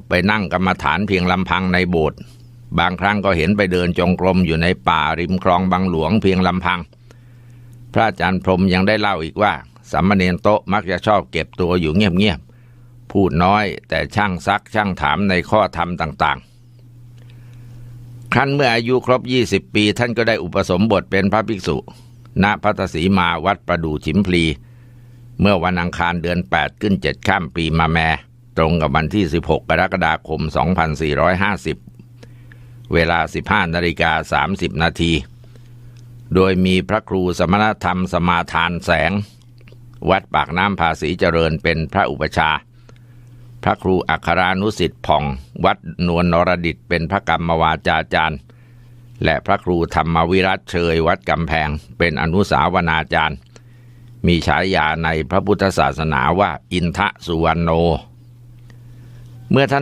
บไปนั่งกรรมฐานเพียงลำพังในโบสถ์บางครั้งก็เห็นไปเดินจงกรมอยู่ในป่าริมคลองบางหลวงเพียงลำพัง พระอาจารย์พรมยังได้เล่าอีกว่าสามเณรโตะมักจะชอบเก็บตัวอยู่เงียบๆพูดน้อยแต่ช่างซักช่างถามในข้อธรรมต่างๆ ครั้นเมื่ออายุครบ 20 ปี ท่านก็ได้อุปสมบทเป็นพระภิกษุ ณพัทสีมาวัดประดูฉิมพลี เมื่อวันอังคารเดือน 8 ขึ้น7ข้ามปีมาแม่ ตรงกับวันที่ 16 กรกฎาคม 2450 เวลา 15นาฬิกา30 นาที โดยมีพระครูสมณธรรมสมาทานแสง วัดปากน้ำภาษีเจริญเป็นพระอุปชา พระครูอัครานุสิทธิ์ผ่อง วัดนวลนรดิตเป็นพระกรรมวาจาจารย์ และพระครูธรรมวิรัตเชยวัดกำแพง เป็นอนุสาวนาจารย์ มีฉายาในพระพุทธศาสนาว่าอินทะสุวรรณโน เมื่อท่าน